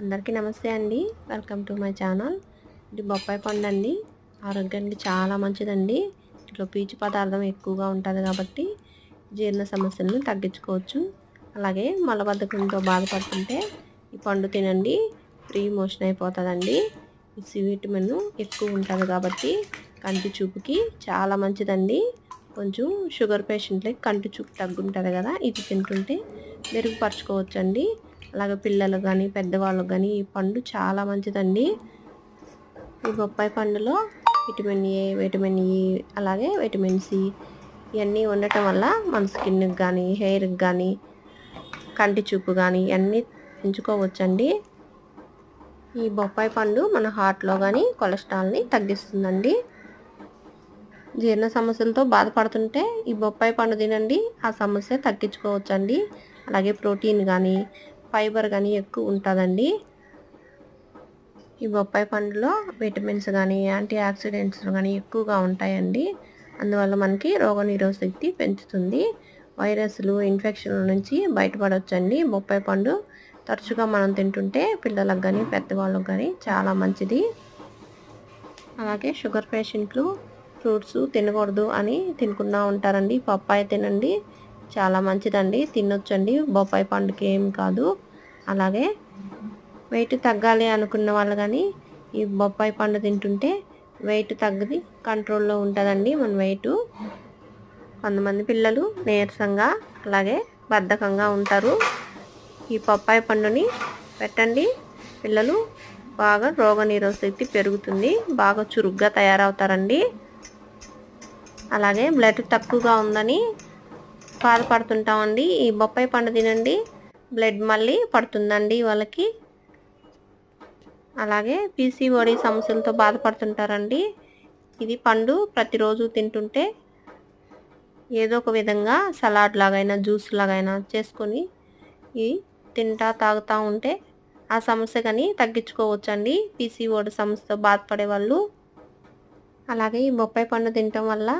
అందరికీ నమస్తే అండి. వెల్కమ్ టు మై ఛానల్ ఇది బొప్పాయి పండు అండి ఆరోగ్యానికి చాలా మంచిదండి. ఇట్లా పీచు పదార్థం ఎక్కువగా ఉంటుంది కాబట్టి జీర్ణ సమస్యలను తగ్గించుకోవచ్చు. అలాగే మలబద్ధకంతో బాధపడుతుంటే ఈ పండు తినండి. ఫ్రీ మోషన్ అయిపోతుందండి. ఈ సి విటమిన్ ఎక్కువ ఉంటుంది కాబట్టి కంటి చూపుకి చాలా మంచిదండి. కొంచెం షుగర్ పేషెంట్లకి కంటి చూపు తగ్గుంటుంది కదా ఇది తింటుంటే మెరుగుపరచుకోవచ్చండి. అలాగే పిల్లలు కానీ పెద్దవాళ్ళు కానీ ఈ పండు చాలా మంచిదండి. ఈ బొప్పాయి పండులో విటమిన్ ఏ విటమిన్ ఈ అలాగే విటమిన్ సి ఇవన్నీ ఉండటం వల్ల మన స్కిన్కి కానీ హెయిర్కి కానీ కంటి చూపు కానీ ఇవన్నీ పెంచుకోవచ్చండి. ఈ బొప్పాయి పండు మన హార్ట్లో కానీ కొలెస్ట్రాల్ని తగ్గిస్తుందండి. జీర్ణ సమస్యలతో బాధపడుతుంటే ఈ బొప్పాయి పండు తినండి. ఆ సమస్య తగ్గించుకోవచ్చండి. అలాగే ప్రోటీన్ కానీ ఫైబర్ కానీ ఎక్కువ ఉంటుందండి. ఈ బొప్పాయి పండులో విటమిన్స్ కానీ యాంటీ ఆక్సిడెంట్స్ కానీ ఎక్కువగా ఉంటాయండి. అందువల్ల మనకి రోగనిరోధ శక్తి పెంచుతుంది. వైరస్లు ఇన్ఫెక్షన్ల నుంచి బయటపడవచ్చండి బొప్పాయి పండు తరచుగా మనం తింటుంటే పిల్లలకు కానీ పెద్దవాళ్ళకి కానీ చాలా మంచిది. అలాగే షుగర్ పేషెంట్లు ఫ్రూట్స్ తినకూడదు అని తినుకున్నా ఉంటారండి. పప్పాయ తినండి చాలా మంచిదండి. తినొచ్చండి. బొప్పాయి పండుకి ఏం కాదు. అలాగే వెయిట్ తగ్గాలి అనుకున్న వాళ్ళు కానీ ఈ బొప్పాయి పండు తింటుంటే వెయిట్ తగ్గది కంట్రోల్లో ఉంటుందండి మన వెయిట్. కొంతమంది పిల్లలు నీరసంగా అలాగే బద్ధకంగా ఉంటారు. ఈ బొప్పాయి పండుని పెట్టండి. పిల్లలు బాగా రోగ శక్తి పెరుగుతుంది బాగా చురుగ్గా తయారవుతారండి. అలాగే బ్లడ్ తక్కువగా ఉందని బాధపడుతుంటామండి. ఈ బొప్పాయి పండు తినండి. బ్లడ్ మళ్ళీ పడుతుందండి వాళ్ళకి. అలాగే పీసీఓడి సమస్యలతో బాధపడుతుంటారండి. ఇది పండు ప్రతిరోజు తింటుంటే ఏదో ఒక విధంగా సలాడ్ లాగైనా జ్యూస్ లాగైనా చేసుకొని ఈ తింటా తాగుతూ ఉంటే ఆ సమస్య కానీ తగ్గించుకోవచ్చండి. పీసీఓడి సమస్యతో బాధపడే వాళ్ళు. అలాగే ఈ బొప్పాయి పండు తినటం వల్ల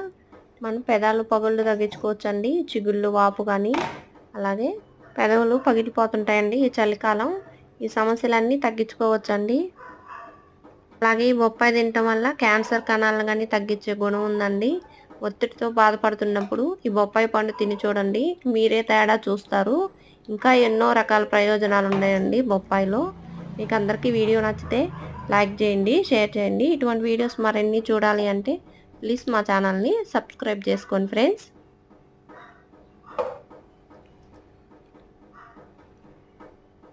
మనం పెదాలు పగుళ్ళు తగ్గించుకోవచ్చండి. చిగుళ్ళు వాపు కానీ అలాగే పెదవులు పగిలిపోతుంటాయండి ఈ చలికాలం. ఈ సమస్యలన్నీ తగ్గించుకోవచ్చండి. అలాగే ఈ బొప్పాయి తినటం వల్ల క్యాన్సర్ కణాలను కానీ తగ్గించే గుణం ఉందండి. ఒత్తిడితో బాధపడుతున్నప్పుడు ఈ బొప్పాయి పండు తిని చూడండి. మీరే తేడా చూస్తారు. ఇంకా ఎన్నో రకాల ప్రయోజనాలు ఉన్నాయండి బొప్పాయిలో. మీకు అందరికీ వీడియో నచ్చితే లైక్ చేయండి షేర్ చేయండి. ఇటువంటి వీడియోస్ మరిన్ని చూడాలి అంటే ప్లీజ్ మా ఛానల్ని సబ్స్క్రైబ్ చేసుకోండి ఫ్రెండ్స్.